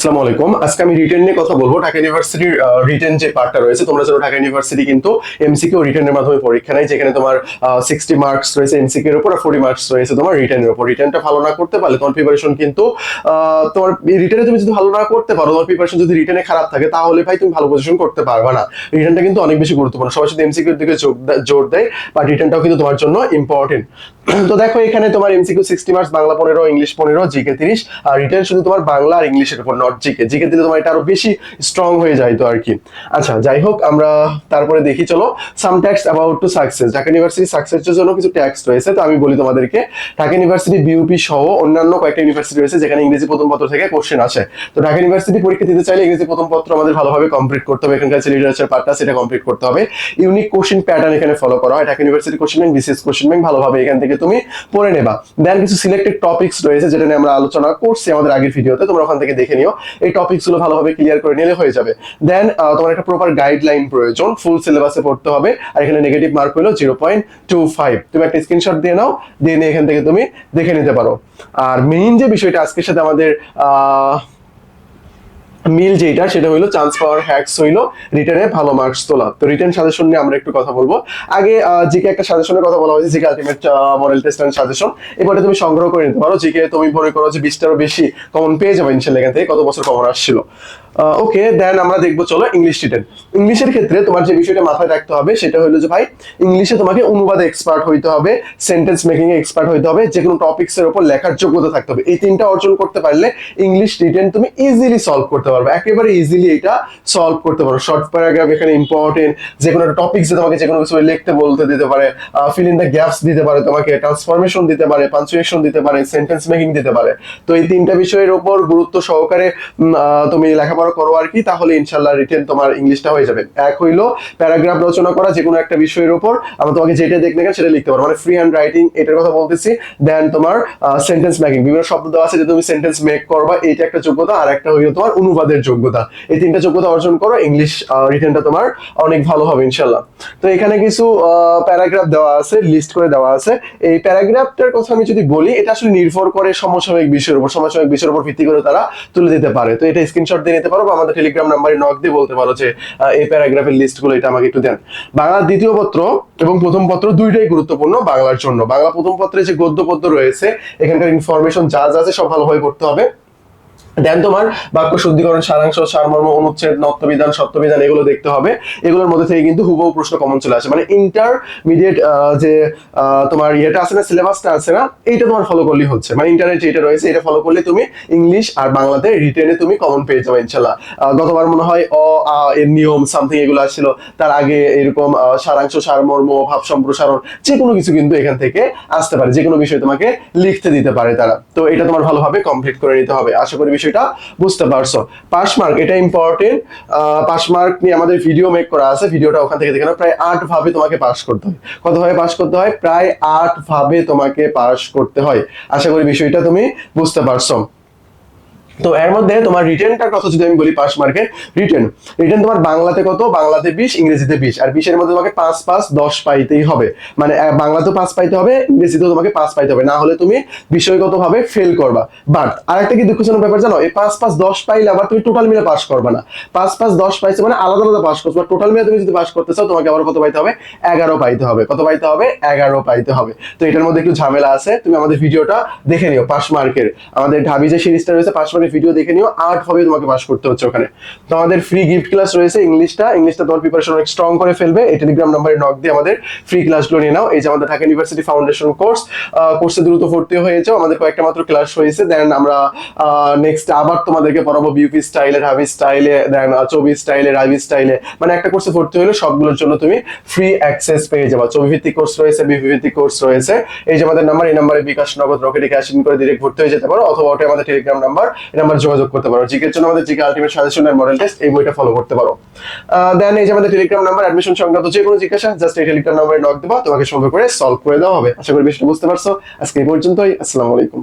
আসসালামু আলাইকুম। আজকে আমি রিটেন নিয়ে কথা বলব। ঢাকা ইউনিভার্সিটির রিটেন যে পার্টটা রয়েছে, তোমরা জানো ঢাকা ইউনিভার্সিটি কিন্তু এমসিকিউ রিটেনের মাধ্যমে পরীক্ষা নেয়, যেখানে তোমার সিক্সটি মার্কস রয়েছে উপর আর ফোর্টি মার্কস রয়েছে তোমার রিটেনের উপর। রিটেনটা ভালো না করতে পারলে তোমার প্রিপারেশন কিন্তু তোমার রিটেনে তুমি যদি ভালো না করতে পারো তোমার প্রিপারেশন যদি রিটেনে খারাপ থাকে, তাহলে ভাই তুমি ভালো পজিশন করতে পারবে না। রিটেনটা কিন্তু অনেক বেশি গুরুত্বপূর্ণ। সবাই শুধু এমসিকিউর দিকে জোর দেয় বাট রিটেনটাও কিন্তু তোমার জন্য ইম্পর্টেন্ট তো দেখো এখানে তোমার এমসিকিউ সিক্সটি মার্কস বাংলা পনেরো, ইংলিশ পনেরো জিকে তিরিশ, আর রিটেন শুধু তোমার বাংলা আর ইংলিশের উপর নট জিকে জিকে দিলে তোমার এটা আরও বেশি স্ট্রং হয়ে যায় তো আর কি আচ্ছা যাই হোক, আমরা তারপরে দেখি, চলো some tax about to success Dhaka university সাকসেসের জন্য কিছু ট্যাক্স রয়েছে, তো আমি বলি তোমাদেরকে, ঢাকা ইউনিভার্সিটি বিউপি সহ অন্যান্য কয়েকটা ইউনিভার্সিটি রয়েছে যেখানে ইংরেজি প্রথম পত্র থেকে কোশ্চেন আসে। তো ঢাকা ইউনিভার্সিটি পরীক্ষা দিতে চাইলে ইংরেজি প্রথম পত্র আমাদের ভালোভাবে কমপ্লিট করতে হবে। এখানকার যে লিটারেচার পার্টটা সেটা কমপ্লিট করতে হবে। ইউনিক কোশ্চেন প্যাটার্ন এখানে ফলো করা হয়। Dhaka university question bank BCS question bank ভালোভাবে এখান থেকে তুমি পড়ে নেবা। দেন কিছু সিলেক্টেড টপিকস রয়েছে, যেটা নিয়ে আমরা আলোচনা করছি আমাদের আগের ভিডিওতে তোমরা ওখান থেকে দেখে নিও। এই টপিকসগুলো ভালোভাবে ক্লিয়ার করে নিলে হয়ে যাবে। দেন তোমার একটা প্রপার গাইডলাইন প্রয়োজন ফুল সিলেবাসে পড়তে হবে। আর এখানে নেগেটিভ মার্ক হলো জিরো পয়েন্ট টু ফাইভ তুমি একটা স্ক্রিনশট দিয়ে নাও, দিয়ে নিয়ে এখান থেকে তুমি দেখে নিতে পারো। আর মেইন যে বিষয়টা আজকের সাথে আমাদের মিল যেটা সেটা হইল চান্স পাওয়ার হ্যাকস হইল রিটার্নে ভালো মার্কস তোলা। তো রিটার্ন সাজেশন নিয়ে আমরা একটু কথা বলব। আগে জিকে একটা সাজেশনের কথা বলা হয়েছে GK ultimate model test and suggestion এবারে তুমি সংগ্রহ করে নিতে পারো। জিকে তুমি মনে করো যে বিশটারও বেশি কমন পেয়ে যাবে ইনশাল্লাহ এখান থেকে, কত বছর কমন আসছিল। ওকে দেন আমরা দেখব, চলো ইংলিশ রিটেন ইংলিশের ক্ষেত্রে তোমার যে বিষয়টা মাথায় রাখতে হবে, সেটা হলো যে ভাই ইংলিশে তোমাকে অনুবাদে এক্সপার্ট হইতে হবে সেন্টেন্স মেকিং এ এক্সপার্ট হইতে হবে, যে কোনো টপিক্স এর উপর লেখার যোগ্যতা থাকতে হবে। এই তিনটা অর্জন করতে পারলে ইংলিশ রিটেন তুমি ইজিলি সলভ করতে পারবে। একেবারে ইজিলি এটা সলভ করতে পারো। শর্ট প্যারাগ্রাফ এখানে ইম্পর্টেন্ট যে কোনো একটা টপিক্স তোমাকে যে কোনো কিছু লিখতে, বলতে দিতে পারে ফিল ইন দ্য গ্যাপস দিতে পারে তোমাকে ট্রান্সফরমেশন দিতে পারে পাঞ্চুয়েশন দিতে পারে সেন্টেন্স মেকিং দিতে পারে। তো এই তিনটা বিষয়ের উপর গুরুত্ব সহকারে তুমি লেখাপড়া করো আর কি, তাহলে ইনশাল্লাহ রিটেন তোমার ইংলিশটা হয়ে যাবে। এক হইল প্যারাগ্রাফ রচনা করা যে কোনো একটা বিষয়ের উপর। আমরা তোমাকে যেটা দেখলে কেন সেটা লিখতে পারো মানে ফ্রি হ্যান্ড রাইটিং এটার কথা বলতেছি। দেন তোমার সেন্টেন্স মেকিং বিভিন্ন শব্দ দেওয়া আছে যে তুমি সেন্টেন্স মেক করবা। এইটা একটা যোগ্যতা, আর একটা হইল তোমার অনুবাদের যোগ্যতা। এই তিনটা যোগ্যতা অর্জন করো ইংলিশ রিটেনটা তোমার অনেক ভালো হবে ইনশাল্লাহ। তো এখানে কিছু প্যারাগ্রাফ দেওয়া আছে লিস্ট করে দেওয়া আছে। এই প্যারাগ্রাফটার কথা আমি যদি বলি, এটা আসলে নির্ভর করে সমসাময়িক বিষয়ের উপর, সমসাময়িক বিষয়ের উপর ভিত্তি করে তারা তুলে দিতে পারে। তো এটা স্ক্রিনশট দিয়ে নিতে পারো বা আমাদের টেলিগ্রাম নাম্বারে নক দিয়ে বলতে পারো যে এই প্যারাগ্রাফের লিস্টগুলো এটা আমাকে একটু দেন। বাংলা দ্বিতীয় পত্র এবং প্রথম পত্র দুইটাই গুরুত্বপূর্ণ বাংলার জন্য। বাংলা প্রথম পত্রে যে গদ্য পদ্য রয়েছে, এখানকার ইনফরমেশন যা যা আছে সব ভালোভাবে পড়তে হবে। দেন তোমার বাক্য শুদ্ধিকরণ, সারাংশ, সারমর্ম, অনুচ্ছেদ নত্যবিধান সত্যবিধান, এগুলো দেখতে হবে। এগুলোর মধ্যে থেকে কিন্তু হুবহু প্রশ্ন কমন চলে আসে। মানে ইন্টারমিডিয়েট যে তোমার ইয়েটা আছে না সিলেবাসটা আছে না, এইটা তোমার ফলো করলেই হচ্ছে। মানে ইন্টারনেট যেটা রয়েছে, এটা ফলো করলে তুমি ইংলিশ আর বাংলাতে রিটেনে তুমি কমন পেয়ে যাবে ইনশাল্লাহ গতবার মনে হয় অ, আ এর নিয়ম সামথিং এগুলো আসছিল। তার আগে এরকম সারাংশ, সারমর্ম, ভাব সম্প্রসারণ, যে কোনো কিছু কিন্তু এখান থেকে আসতে পারে। যে কোনো বিষয় তোমাকে লিখতে দিতে পারে তারা। তো এটা তোমার ভালোভাবে কমপ্লিট করে নিতে হবে। আশা করি বিষয়টা বুঝতে পারছ। পাস মার্ক এটা ইম্পর্টেন্ট পাস মার্ক নিয়ে আমাদের ভিডিও মেক করা আছে। ভিডিওটা ওখান থেকে দেখে না প্রায় আট ভাবে তোমাকে পাস করতে হয়। কতভাবে পাস করতে হয়? প্রায় আট ভাবে তোমাকে পাস করতে হয়। আশা করি বিষয়টা তুমি বুঝতে পারছ। তো এর মধ্যে তোমার রিটেনটার কথা যদি আমি বলি পাস মার্কের রিটেন রিটেন তোমার বাংলাতে কত? বাংলাতে বিশ, ইংরেজিতে বিশ। আর বিশের মধ্যে তোমাকে পাঁচ পাঁচ, দশ পাইতেই হবে। মানে বাংলাতেও পাঁচ পাইতে হবে, ইংরেজিতেও তোমাকে পাঁচ পাইতে হবে। না হলে তুমি বিষয়গত ভাবে ফেল করবা। বাট আরেকটা কি দুঃখজনক ব্যাপার জানো? এই পাঁচ পাঁচ, দশ পাইলে আবার তুমি টোটাল মিলে পাস করবে না। পাঁচ পাঁচ, দশ পাইছে মানে আলাদা আলাদা পাস করছ। টোটাল মিলে তুমি যদি পাস করতে চাও, তোমাকে আবার কত পাইতে হবে? এগারো পাইতে হবে। কত পাইতে হবে? এগারো পাইতে হবে। তো এটার মধ্যে একটু ঝামেলা আছে। তুমি আমাদের ভিডিওটা দেখে নিও পাস মার্কের আমাদের ঢাবি যে সিরিজটা রয়েছে পাস মার্কের ভিডিও দেখে নিও। আট ভাবে তোমাকে পাস করতে হচ্ছে ওখানে। তো আমাদের ফ্রি গিফট ক্লাস রয়েছে ইংলিশটা। ইংলিশটা তোমার প্রিপারেশন অনেক স্ট্রং করে ফেলবে। এই টেলিগ্রাম নাম্বারে নক দিয়ে আমাদের ফ্রি ক্লাসগুলো নিয়ে নাও। এই যে আমাদের ঢাকা ইউনিভার্সিটি ফাউন্ডেশন কোর্স কোর্সে দ্রুত ভর্তি হয়ে যাও। আমাদের কয়েকটা মাত্র ক্লাস হয়েছে। দেন আমরা নেক্সট আবার তোমাদেরকে পড়াবো বিউপি স্টাইলে ঢাবি স্টাইলে দেন চবি স্টাইলে রাবি স্টাইলে মানে একটা কোর্সে ভর্তি হলে সবগুলোর জন্য তুমি ফ্রি অ্যাক্সেস পেয়ে যাবে। ছবি ভিত্তিক কোর্স রয়েছে বিপি ভিত্তিক কোর্স রয়েছে। এই যে আমাদের নাম্বার এই নাম্বারে বিকাশ নগদ রকেটে ক্যাশ ইন করে ডিরেক্ট ভর্তি হয়ে যেতে পারো। অথবা ওটা আমাদের টেলিগ্রাম নাম্বার নাম্বার যোগাযোগ করতে পারো। জিকের জন্য আমাদের GK ultimate suggestion model test এই বইটা ফলো করতে পারো। দেন এই যে আমাদের টেলিগ্রাম নাম্বার অ্যাডমিশন সংক্রান্ত যে কোনো জিজ্ঞাসা জাস্ট এই টেলিগ্রাম নাম্বারে নক দেবা, তোমাকে সুন্দর করে সলভ করে দেওয়া হবে। আশা করি বিষয়টা বুঝতে পারছ। আজকে এই পর্যন্তই। আসসালামু আলাইকুম।